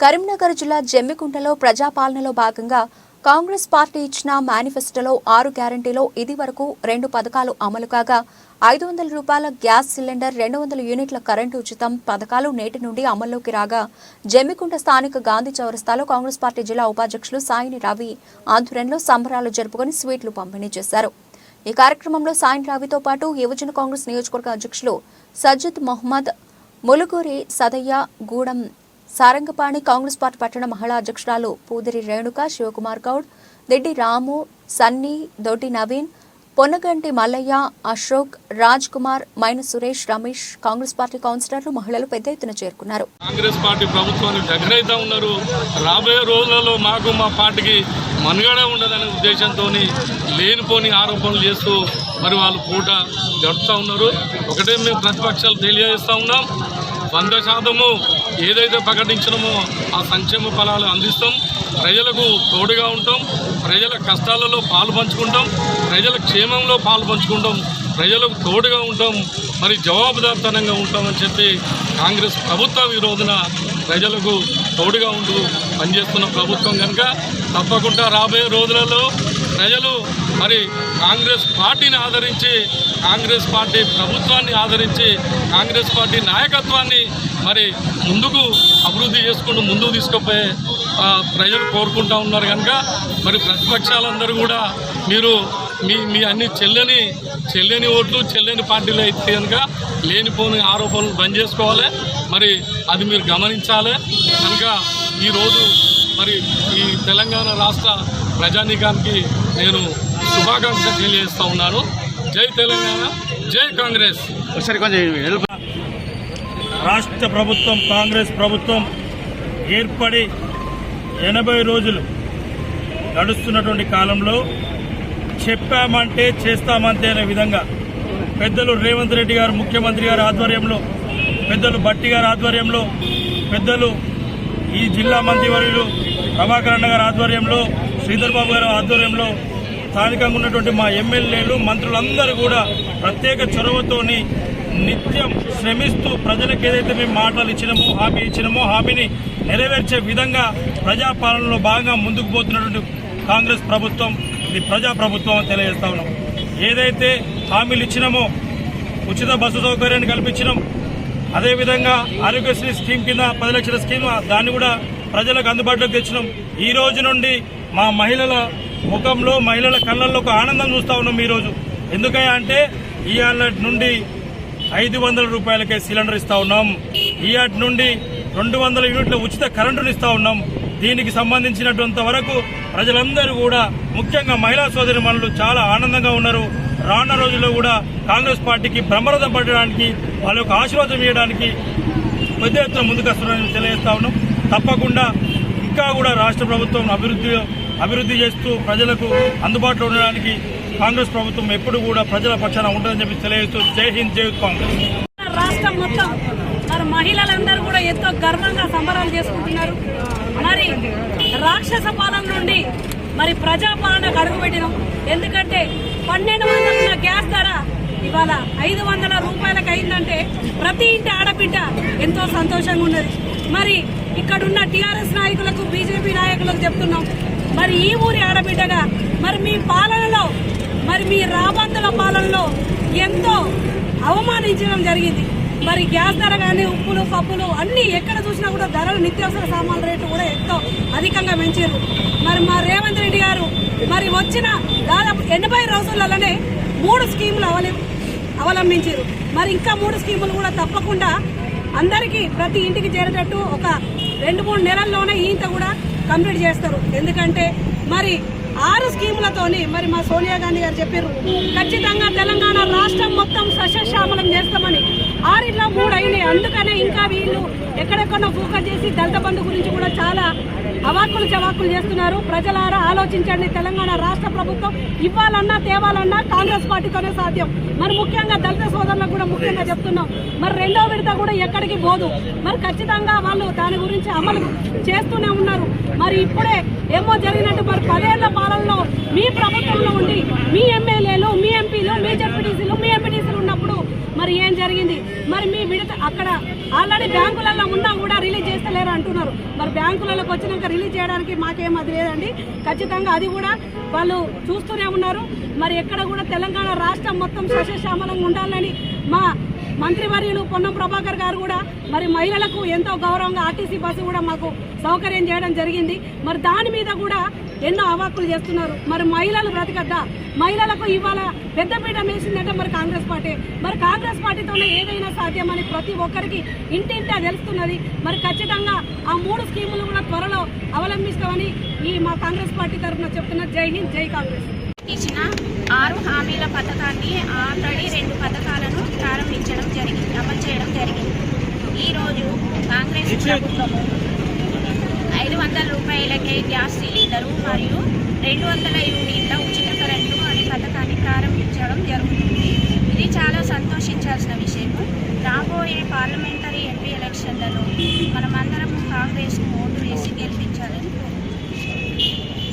కరీంనగర్ జిల్లా జమ్మికుంటలో ప్రజాపాలనలో భాగంగా కాంగ్రెస్ పార్టీ ఇచ్చిన మేనిఫెస్టోలో ఆరు గ్యారంటీలో ఇది వరకు రెండు పథకాలు అమలు కాగా ఐదు వందల రూపాయల గ్యాస్ సిలిండర్ రెండు వందల యూనిట్ల కరెంటు ఉచితం పథకాలు నేటి నుండి అమల్లోకి రాగా జమ్మికుంట స్థానిక గాంధీ చౌరస్తాలో కాంగ్రెస్ పార్టీ జిల్లా ఉపాధ్యక్షులు సాయిని రవి ఆధ్వర్యంలో సంబరాలు జరుపుకొని స్వీట్లు పంపిణీ చేశారు. ఈ కార్యక్రమంలో సాయిని రావితో పాటు యువజన కాంగ్రెస్ నియోజకవర్గ అధ్యక్షులు సజ్జద్ మొహమ్మద్ ములుగూరి సదయ్య గూడెం సారంగపాణి కాంగ్రెస్ పార్టీ పట్టణ మహిళా అధ్యక్షురాలు పూదిరి రేణుక శివకుమార్ గౌడ్ రెడ్డి రాము సన్నీ దొడ్డి నవీన్ పొన్నగంటి మల్లయ్య అశోక్ రాజ్ కుమార్ మైన సురేష్ రమేష్ కాంగ్రెస్ పార్టీ కౌన్సిలర్లు మహిళలు పెద్ద ఎత్తున చేరుకున్నారు. కాంగ్రెస్ పార్టీ ప్రభుత్వానికి దగ్గరైతే ఉన్నారు. రాబోయే రోజులలో మాకు మా పార్టీకి మనుగడ ఉండదనే ఉద్దేశంతో లేనిపోని ఆరోపణలు చేస్తూ మరి వాళ్ళు పూట గడుపుతూ ఉన్నారు. ఒకటే మేము ప్రతిపక్షాలు తెలియజేస్తూ ఉన్నాం. వంద శాతము ఏదైతే ప్రకటించడమో ఆ సంక్షేమ ఫలాలు అందిస్తాం. ప్రజలకు తోడుగా ఉంటాం. ప్రజల కష్టాలలో పాలు పంచుకుంటాం. ప్రజల క్షేమంలో పాలు పంచుకుంటాం. ప్రజలకు తోడుగా ఉంటాం. మరి జవాబుదారితనంగా ఉంటామని చెప్పి కాంగ్రెస్ ప్రభుత్వం ఈ రోజున ప్రజలకు తోడుగా ఉంటూ పనిచేస్తున్న ప్రభుత్వం కనుక తప్పకుండా రాబోయే రోజులలో ప్రజలు మరి కాంగ్రెస్ పార్టీని ఆదరించి కాంగ్రెస్ పార్టీ ప్రభుత్వాన్ని ఆదరించి కాంగ్రెస్ పార్టీ నాయకత్వాన్ని మరి ముందుకు అభివృద్ధి చేసుకుంటూ ముందుకు తీసుకుపోయే ప్రజలు కోరుకుంటా ఉన్నారు కనుక మరి ప్రతిపక్షాలందరూ కూడా మీరు మీ మీ అన్ని చెల్లని చెల్లని ఓట్లు చెల్లని పార్టీలు అయితే కనుక లేనిపోని ఆరోపణలు బంద్ చేసుకోవాలి. మరి అది మీరు గమనించాలి. కనుక ఈరోజు మరి ఈ తెలంగాణ రాష్ట్ర ప్రజానీకానికి నేను శుభాకాంక్షలు తెలియజేస్తా ఉన్నాను జై తెలంగాణ జై కాంగ్రెస్. రాష్ట్ర ప్రభుత్వం కాంగ్రెస్ ప్రభుత్వం ఏర్పడి ఎనభై రోజులు గడుస్తున్నటువంటి కాలంలో చెప్పామంటే చేస్తామంటే అనే విధంగా పెద్దలు రేవంత్ రెడ్డి గారు ముఖ్యమంత్రి గారి ఆధ్వర్యంలో పెద్దలు బట్టి గారి ఆధ్వర్యంలో పెద్దలు ఈ జిల్లా మంత్రివర్యులు ప్రభాకర్ అన్న గారి ఆధ్వర్యంలో శ్రీధర్ బాబు గారి ఆధ్వర్యంలో స్థానికంగా ఉన్నటువంటి మా ఎమ్మెల్యేలు మంత్రులందరూ కూడా ప్రత్యేక చొరవతోని నిత్యం శ్రమిస్తూ ప్రజలకు ఏదైతే మేము మాటలు ఇచ్చినామో హామీ ఇచ్చినామో హామీని నెరవేర్చే విధంగా ప్రజాపాలనలో భాగంగా ముందుకు పోతున్నటువంటి కాంగ్రెస్ ప్రభుత్వం ఇది ప్రజా ప్రభుత్వం అని తెలియజేస్తా ఉన్నాం. ఏదైతే హామీలు ఇచ్చినామో ఉచిత బస్సు సౌకర్యాన్ని కల్పించినాం అదేవిధంగా ఆరోగ్యశ్రీ స్కీమ్ కింద పది లక్షల స్కీమ్ దాన్ని కూడా ప్రజలకు అందుబాటులోకి తెచ్చినాం. ఈ రోజు నుండి మా మహిళల ముఖంలో మహిళల కళ్ళల్లో ఒక ఆనందం చూస్తా ఉన్నాం ఈ రోజు ఎందుకయ్యా అంటే ఇవాళ నుండి ఐదు వందల రూపాయలకే సిలిండర్ ఇస్తా ఉన్నాం. ఇవాటి నుండి రెండు వందల యూనిట్ల ఉచిత కరెంటును ఇస్తా ఉన్నాం. దీనికి సంబంధించినటువంటి వరకు ప్రజలందరూ కూడా ముఖ్యంగా మహిళా సోదరి మనులు చాలా ఆనందంగా ఉన్నారు. రానున్న రోజుల్లో కూడా కాంగ్రెస్ పార్టీకి బ్రహ్మరథం పడడానికి వాళ్ళ యొక్క ఆశీర్వాదం ఇవ్వడానికి పెద్ద ఎత్తున ముందుకు వస్తున్నారని తెలియజేస్తా ఉన్నాం. తప్పకుండా ఇంకా కూడా రాష్ట్ర ప్రభుత్వం అభివృద్ధి అభివృద్ధి చేస్తూ ప్రజలకు అందుబాటులో ఉండడానికి కాంగ్రెస్ ప్రభుత్వం ఎప్పుడు కూడా ప్రజల పక్షాన ఉంటుందని చెప్పి తెలియజేస్తూ జై హింద్ జై కాంగ్రెస్. రాష్ట్రం మొత్తం మరి మహిళలందరూ కూడా ఎంతో గర్వంగా సంబరాలు చేసుకుంటున్నారు. మరి రాక్షస పాలన నుండి మరి ప్రజాపాలనకు అడుగుపెట్టినాం. ఎందుకంటే పన్నెండు వందల గ్యాస్ ధర ఇవాళ ఐదు వందల రూపాయలకు అయిందంటే ప్రతి ఇంటి ఆడబిడ్డ ఎంతో సంతోషంగా ఉన్నది. మరి ఇక్కడున్న టీఆర్ఎస్ నాయకులకు బీజేపీ నాయకులకు చెప్తున్నాం. మరి ఈ ఊరి ఆడబిడ్డగా మరి మీ పాలనలో మరి మీ రాబందుల పాలనలో ఎంతో అవమానించడం జరిగింది. మరి గ్యాస్ ధర కానీ ఉప్పులు పప్పులు అన్నీ ఎక్కడ చూసినా కూడా ధరలు నిత్యావసర సామాన్ల రేటు కూడా ఎంతో అధికంగా పెంచారు. మరి మా రేవంత్ రెడ్డి గారు మరి వచ్చిన దాదాపు ఎనభై రోజులలోనే మూడు స్కీములు అవలి అవలంబించారు. మరి ఇంకా మూడు స్కీములు కూడా తప్పకుండా అందరికీ ప్రతి ఇంటికి చేరేటట్టు ఒక రెండు మూడు నెలల్లోనే ఈంత కూడా కంప్లీట్ చేస్తారు. ఎందుకంటే మరి ఆరు స్కీములతోని మరి మా సోనియా గాంధీ గారు చెప్పారు ఖచ్చితంగా తెలంగాణ రాష్ట్రం మొత్తం సస్యశ్యామలం చేస్తామని. ఆరిట్లో మూడు అయినాయి. అందుకనే ఇంకా వీళ్ళు ఎక్కడెక్కడో ఫోకస్ చేసి దళిత బంధు గురించి కూడా చాలా అవాక్కులు చవాక్కులు చేస్తున్నారు. ప్రజలారా ఆలోచించండి. తెలంగాణ రాష్ట్ర ప్రభుత్వం ఇవ్వాలన్నా తేవాలన్నా కాంగ్రెస్ పార్టీతోనే సాధ్యం. మరి ముఖ్యంగా దళిత సోదరులకు కూడా ముఖ్యంగా చెప్తున్నాం. మరి రెండో విడత కూడా ఎక్కడికి పోదు. మరి ఖచ్చితంగా వాళ్ళు దాని గురించి అమలు చేస్తూనే ఉన్నారు. మరి ఇప్పుడే ఏమో జరిగినట్టు మరి పదేళ్ళ పాలనలో మీ ప్రభుత్వంలో ఉండి మీ ఎమ్మెల్యేలు మీ ఎంపీలు మీ జడ్పీటీసీలు మీ ఎంపీటీసీలు ఉన్నప్పుడు మరి ఏం జరిగింది? మరి మీ విడత అక్కడ ఆల్రెడీ బ్యాంకులలో ఉన్నా కూడా రిలీజ్ చేస్తలేరు అంటున్నారు. మరి బ్యాంకులలోకి వచ్చినాక రిలీజ్ చేయడానికి మాకేం అది లేదండి. ఖచ్చితంగా అది కూడా వాళ్ళు చూస్తూనే ఉన్నారు. మరి ఎక్కడ కూడా తెలంగాణ రాష్ట్రం మొత్తం సస్యశ్యామలంగా ఉండాలని మా మంత్రివర్యులు పొన్నం ప్రభాకర్ గారు కూడా మరి మహిళలకు ఎంతో గౌరవంగా ఆర్టీసీ బస్సు కూడా మాకు సౌకర్యం చేయడం జరిగింది. మరి దాని మీద కూడా ఎన్నో అవాక్కులు చేస్తున్నారు. మరి మహిళలు బ్రతకద్దా? మహిళలకు ఇవాళ పెద్దపీట వేసిందంటే మరి కాంగ్రెస్ పార్టీ. మరి కాంగ్రెస్ పార్టీతోనే ఏదైనా సాధ్యమని ప్రతి ఒక్కరికి ఇంటింటా తెలుస్తున్నది. మరి ఖచ్చితంగా ఆ మూడు స్కీములు కూడా త్వరలో అవలంబిస్తామని ఈ మా కాంగ్రెస్ పార్టీ తరఫున చెప్తున్నా జై హింద్ జై కాంగ్రెస్. ఇచ్చిన ఆరు హామీల పథకాన్ని ఆల్రెడీ రెండు పథకాలను ప్రారంభించడం జరిగింది అమలు చేయడం జరిగింది. ఈరోజు కాంగ్రెస్ ప్రభుత్వము ఐదు వందల మహిళకే గ్యాస్ సిలిండరు మరియు రెండు వందల యూనిట్ల ఉచిత కరెంటు అనే పథకాన్ని ప్రారంభించడం జరుగుతుంది. ఇది చాలా సంతోషించాల్సిన విషయం. రాబోయే పార్లమెంటరీ ఎంపీ ఎలక్షన్లలో మనమందరం కాంగ్రెస్కు ఓటు వేసి గెలిపించాలని